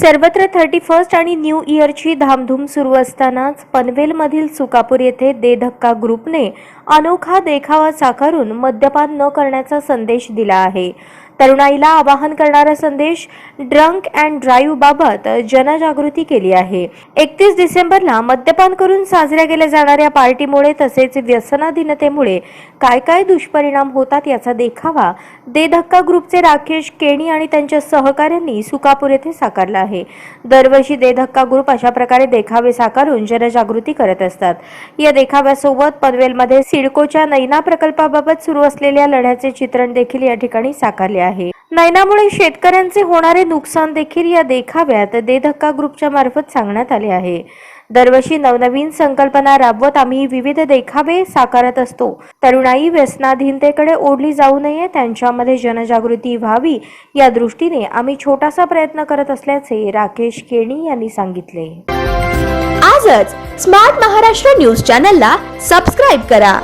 सर्वत्र thirty first आणि new इयरची धामधूम सुरू असतानाच पनवेलमधील सुकापूर येथे दे धक्का ग्रुपने अनोखा देखावा साकारून मद्यपान न करण्याचा संदेश दिला आहे. तरुणाईला आवाहन करणारा संदेश ड्रंक अँड ड्राईव्ह बाबत जनजागृती केली आहे. एकतीस डिसेंबरला मद्यपान करून साजऱ्या केल्या जाणाऱ्या पार्टीमुळे तसेच व्यसनाधीनतेमुळे काय काय दुष्परिणाम होतात याचा देखावा दे धक्का ग्रुपचे राकेश केणी आणि त्यांच्या सहकाऱ्यांनी सुकापूर येथे साकारला आहे. दरवर्षी दे धक्का ग्रुप अशा प्रकारे देखावे साकारून जनजागृती करत असतात. या देखाव्यासोबत पनवेलमध्ये सिडकोच्या नैना प्रकल्पाबाबत सुरू असलेल्या लढ्याचे चित्रण देखील या ठिकाणी साकारले आहे. नैनामुळे शेतकऱ्यांचे होणारे नुकसान देखील या देखाव्यात दे धक्का ग्रुपच्या मार्फत सांगण्यात आले आहे. दरवर्षी नवनवीन संकल्पना राबवत आम्ही विविध देखावे साकारत असतो. तरुणाई व्यसनाधीनतेकडे ओढली जाऊ नये त्यांच्यामध्ये जनजागृती व्हावी या दृष्टीने आम्ही छोटासा प्रयत्न करत असल्याचे राकेश केणी यांनी सांगितले. आजच स्मार्ट महाराष्ट्र न्यूज चॅनलला सबस्क्राईब करा.